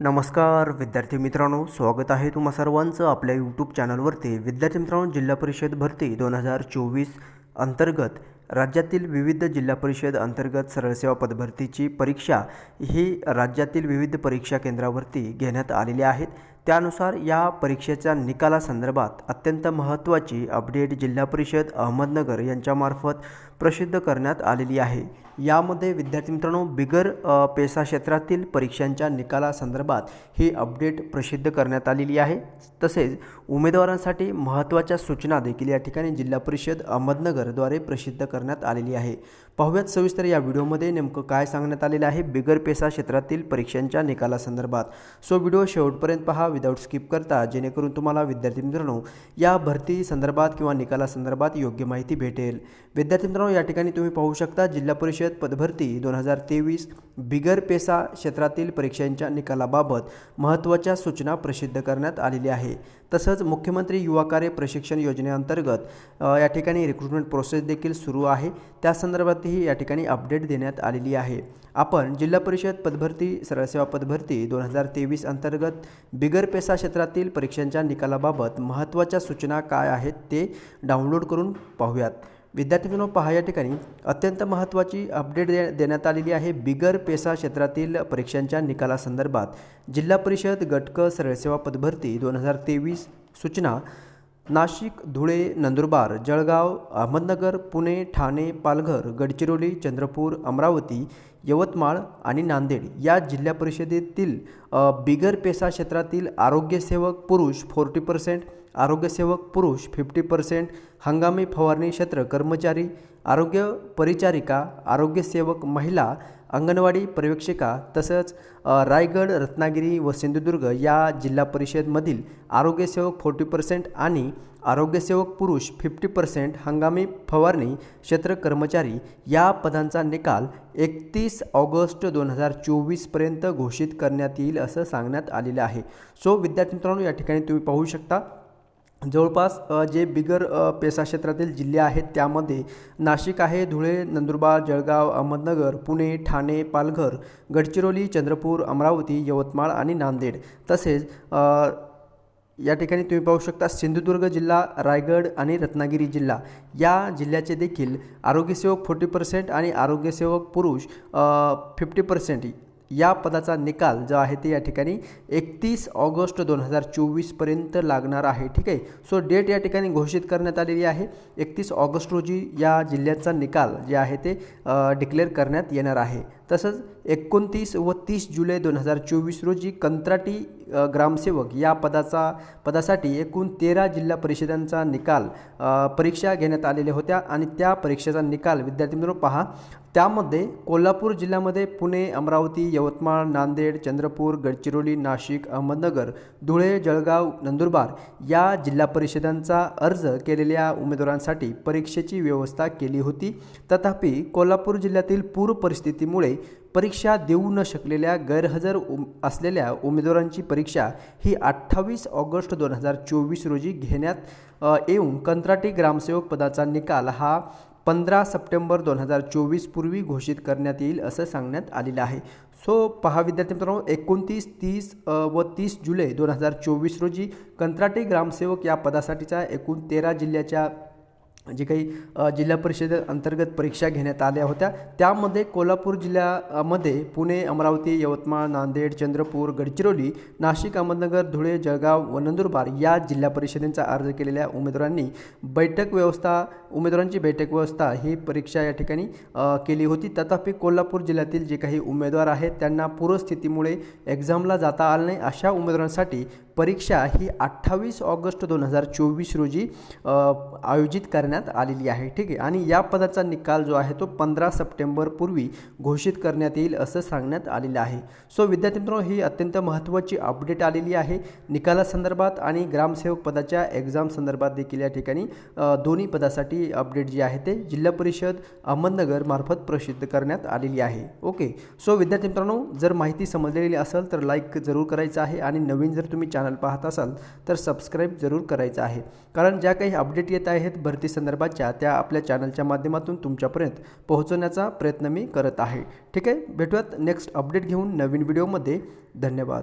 नमस्कार विद्यार्थी मित्रांनो स्वागत आहे तुम्हा सर्वांचं आपल्या यूट्यूब चॅनलवरती. विद्यार्थी मित्रांनो जिल्हा परिषद भरती दोन हजार चोवीस अंतर्गत राज्यातील विविध जिल्हा परिषद अंतर्गत सरळसेवा पदभरतीची परीक्षा ही राज्यातील विविध परीक्षा केंद्रावरती घेण्यात आलेली आहेत. त्यानुसार या परीक्षेच्या निकालासंदर्भात अत्यंत महत्त्वाची अपडेट जिल्हा परिषद अहमदनगर यांच्यामार्फत प्रसिद्ध करण्यात आलेली आहे. यामध्ये विद्यार्थी मित्रांनो बिगर पेसा क्षेत्रातील परीक्षांच्या निकालासंदर्भात ही अपडेट प्रसिद्ध करण्यात आलेली आहे. तसेच उमेदवारांसाठी महत्त्वाच्या सूचना देखील या ठिकाणी जिल्हा परिषद अहमदनगरद्वारे प्रसिद्ध करण्यात आलेली आहे. पाहूयात सविस्तर या व्हिडिओमध्ये नेमकं काय सांगण्यात आलेलं आहे बिगर पेसा क्षेत्रातील परीक्षांच्या निकालासंदर्भात. सो व्हिडिओ शेवटपर्यंत पहा विदाऊट स्किप करता जेणेकरून तुम्हाला विद्यार्थी मित्रांनो या भरती संदर्भात किंवा निकालासंदर्भात योग्य माहिती भेटेल. विद्यार्थी मित्रांनो या ठिकाणी तुम्ही पाहू शकता जिल्हा परिषद पदभरती दोन हजार तेवीस बिगर पेसा क्षेत्रातील परीक्षांच्या निकालाबाबत महत्त्वाच्या सूचना प्रसिद्ध करण्यात आलेली आहे. तसंच मुख्यमंत्री युवा कार्य प्रशिक्षण योजनेअंतर्गत या ठिकाणी रिक्रुटमेंट प्रोसेस देखील सुरू आहे. त्या संदर्भातही या ठिकाणी अपडेट देण्यात आलेली आहे. आपण जिल्हा परिषद पदभरती सरळसेवा पदभरती दोन हजार तेवीस अंतर्गत बिगर पेसा क्षेत्रातील परीक्षांच्या निकालाबाबत महत्त्वाच्या सूचना काय आहेत ते डाउनलोड करून पाहूयात. विद्यार्थी मित्रांनो पहा या ठिकाणी. अत्यंत महत्त्वाची अपडेट दे देण्यात आलेली आहे बिगर पेसा क्षेत्रातील परीक्षांच्या निकालासंदर्भात. जिल्हा परिषद गटक सरळसेवा पदभरती दोन हजार तेवीस सूचना. नाशिक धुळे नंदुरबार जळगाव अहमदनगर पुणे ठाणे पालघर गडचिरोली चंद्रपूर अमरावती यवतमाळ आणि नांदेड या जिल्हा परिषदेतील बिगर पेसा क्षेत्रातील आरोग्यसेवक पुरुष फोर्टी पर्सेंट आरोग्यसेवक पुरुष फिफ्टी पर्सेंट हंगामी फवारणी क्षेत्र कर्मचारी आरोग्य परिचारिका आरोग्यसेवक महिला अंगणवाडी पर्यवेक्षिका तसंच रायगड रत्नागिरी व सिंधुदुर्ग या जिल्हा परिषदमधील आरोग्यसेवक फोर्टी पर्सेंट आणि आरोग्यसेवक पुरुष फिफ्टी पर्सेंट हंगामी फवारणी क्षेत्र कर्मचारी या पदांचा निकाल एकतीस ऑगस्ट दोन हजार चोवीसपर्यंत घोषित करण्यात येईल असं सांगण्यात आलेलं आहे. सो विद्यार्थी मित्रांनो या ठिकाणी तुम्ही पाहू शकता जवळपास जे बिगर पेसा क्षेत्रातील जिल्हे आहेत त्यामध्ये नाशिक आहे धुळे नंदुरबार जळगाव अहमदनगर पुणे ठाणे पालघर गडचिरोली चंद्रपूर अमरावती यवतमाळ आणि नांदेड. तसेच या ठिकाणी तुम्ही पाहू शकता सिंधुदुर्ग जिल्हा रायगड आणि रत्नागिरी जिल्हा. या जिल्ह्याचे देखील आरोग्यसेवक फोर्टी पर्सेंट आणि आरोग्यसेवक पुरुष फिफ्टी पर्सेंट या पदाचा निकाल जो आहे ते या ठिकाणी एकतीस ऑगस्ट दोन हजार चोवीसपर्यंत लागणार आहे ठीक आहे? सो डेट या ठिकाणी घोषित करण्यात आलेली आहे. एकतीस ऑगस्ट रोजी या जिल्ह्याचा निकाल जे आहे ते डिक्लेअर करण्यात येणार आहे. तसंच एकोणतीस व तीस जुलै दोन हजार चोवीस रोजी कंत्राटी ग्रामसेवक या पदाचा पदासाठी एकूण तेरा जिल्हा परिषदांचा निकाल परीक्षा घेण्यात आलेल्या होत्या आणि त्या परीक्षेचा निकाल विद्यार्थी मित्र पहा. त्यामध्ये कोल्हापूर जिल्ह्यामध्ये पुणे अमरावती यवतमाळ नांदेड चंद्रपूर गडचिरोली नाशिक अहमदनगर धुळे जळगाव नंदुरबार या जिल्हा परिषदांचा अर्ज केलेल्या उमेदवारांसाठी परीक्षेची व्यवस्था केली होती. तथापि कोल्हापूर जिल्ह्यातील पूर परिस्थितीमुळे परीक्षा देऊ न शकलेल्या गैरहजर उम असलेल्या उमेदवारांची परीक्षा ही अठ्ठावीस ऑगस्ट दोन हजार चोवीस रोजी घेण्यात येऊन कंत्राटी ग्रामसेवक पदाचा निकाल हा पंधरा सप्टेंबर दोन हजार चोवीस पूर्वी घोषित करण्यात येईल असं सांगण्यात आलेलं आहे. सो पहा विद्यार्थी मित्रांनो एकोणतीस तीस व तीस जुलै दोन हजार चोवीस रोजी कंत्राटी ग्रामसेवक या पदासाठीच्या एकूण तेरा जिल्ह्याच्या जे काही जिल्हा परिषद अंतर्गत परीक्षा घेण्यात आल्या होत्या. त्यामध्ये कोल्हापूर जिल्ह्यामध्ये पुणे अमरावती यवतमाळ नांदेड चंद्रपूर गडचिरोली नाशिक अहमदनगर धुळे जळगाव व नंदुरबार या जिल्हा परिषदेचा अर्ज केलेल्या उमेदवारांनी बैठक व्यवस्था उमेदवारांची बैठक व्यवस्था ही परीक्षा या ठिकाणी केली होती. तथापि कोल्हापूर जिल्ह्यातील जे काही उमेदवार आहेत त्यांना पूरस्थितीमुळे एक्झामला जाता आलं नाही. अशा उमेदवारांसाठी परीक्षा ही अठ्ठावीस ऑगस्ट दोन हजार चोवीस रोजी आयोजित करण्यात आलेली आहे. ठीक आहे. आणि या पदाचा निकाल जो आहे तो पंधरा सप्टेंबरपूर्वी घोषित करण्यात येईल असं सांगण्यात आलेलं आहे. सो विद्यार्थी मित्रांनो ही अत्यंत महत्त्वाची अपडेट आलेली आहे. निकालासंदर्भात आणि ग्रामसेवक पदाच्या एक्झाम संदर्भात देखील या ठिकाणी दोन्ही पदासाठी अपडेट जी आहे ते जिल्हा परिषद अहमदनगर मार्फत प्रसिद्ध करण्यात आलेली आहे. ओके सो विद्यार्थी मित्रांनो जर माहिती समजलेली असेल तर लाईक जरूर करायचं आहे आणि नवीन जर तुम्ही चॅनल पाहत असाल तर सबस्क्राईब जरूर करायचं आहे. कारण ज्या काही अपडेट येत आहेत भरती संदर्भाच्या त्या आपल्या चॅनलच्या माध्यमातून तुमच्यापर्यंत पोहोचवण्याचा प्रयत्न मी करत आहे. ठीक आहे? भेटूयात नेक्स्ट अपडेट घेऊन नवीन व्हिडिओमध्ये धन्यवाद.